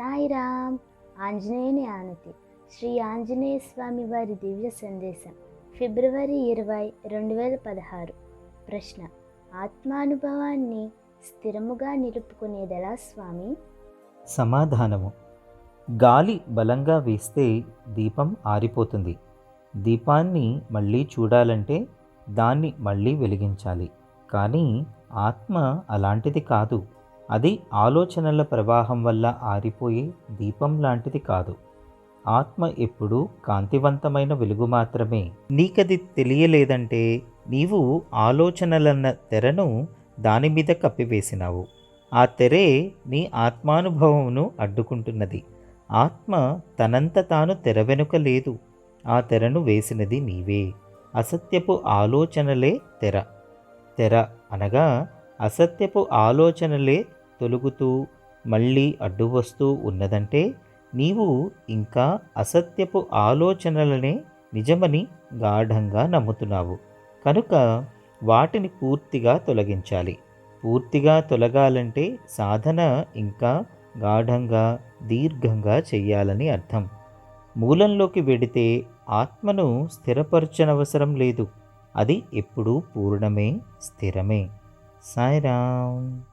సాయిరామ్ ఆంజనేయుని ఆనతి. శ్రీ ఆంజనేయ స్వామి వారి దివ్య సందేశం. ఫిబ్రవరి ఇరవై రెండు వేల పదహారు. ప్రశ్న. ఆత్మానుభవాన్ని స్థిరముగా నిలుపుకునేదెలా స్వామి? సమాధానము. గాలి బలంగా వీస్తే దీపం ఆరిపోతుంది. దీపాన్ని మళ్ళీ చూడాలంటే దాన్ని మళ్ళీ వెలిగించాలి. కానీ ఆత్మ అలాంటిది కాదు. అది ఆలోచనల ప్రవాహం వల్ల ఆరిపోయే దీపం లాంటిది కాదు. ఆత్మ ఎప్పుడూ కాంతివంతమైన వెలుగు మాత్రమే. నీకది తెలియలేదంటే నీవు ఆలోచనలన్న తెరను దాని మీద కప్పివేసినావు. ఆ తెరే నీ ఆత్మానుభవమును అడ్డుకుంటున్నది. ఆత్మ తనంత తాను తెర వెనుక లేదు. ఆ తెరను వేసినది నీవే. అసత్యపు ఆలోచనలే తెర. తెర అనగా అసత్యపు ఆలోచనలే తొలుగుతూ మళ్ళీ అడ్డు వస్తూ ఉన్నదంటే నీవు ఇంకా అసత్యపు ఆలోచనలనే నిజమని గాఢంగా నమ్ముతున్నావు. కనుక వాటిని పూర్తిగా తొలగించాలి. పూర్తిగా తొలగాలంటే సాధన ఇంకా గాఢంగా దీర్ఘంగా చెయ్యాలని అర్థం. మూలంలోకి వెడితే ఆత్మను స్థిరపరచనవసరం లేదు. అది ఎప్పుడూ పూర్ణమే స్థిరమే. సాయిరామ్.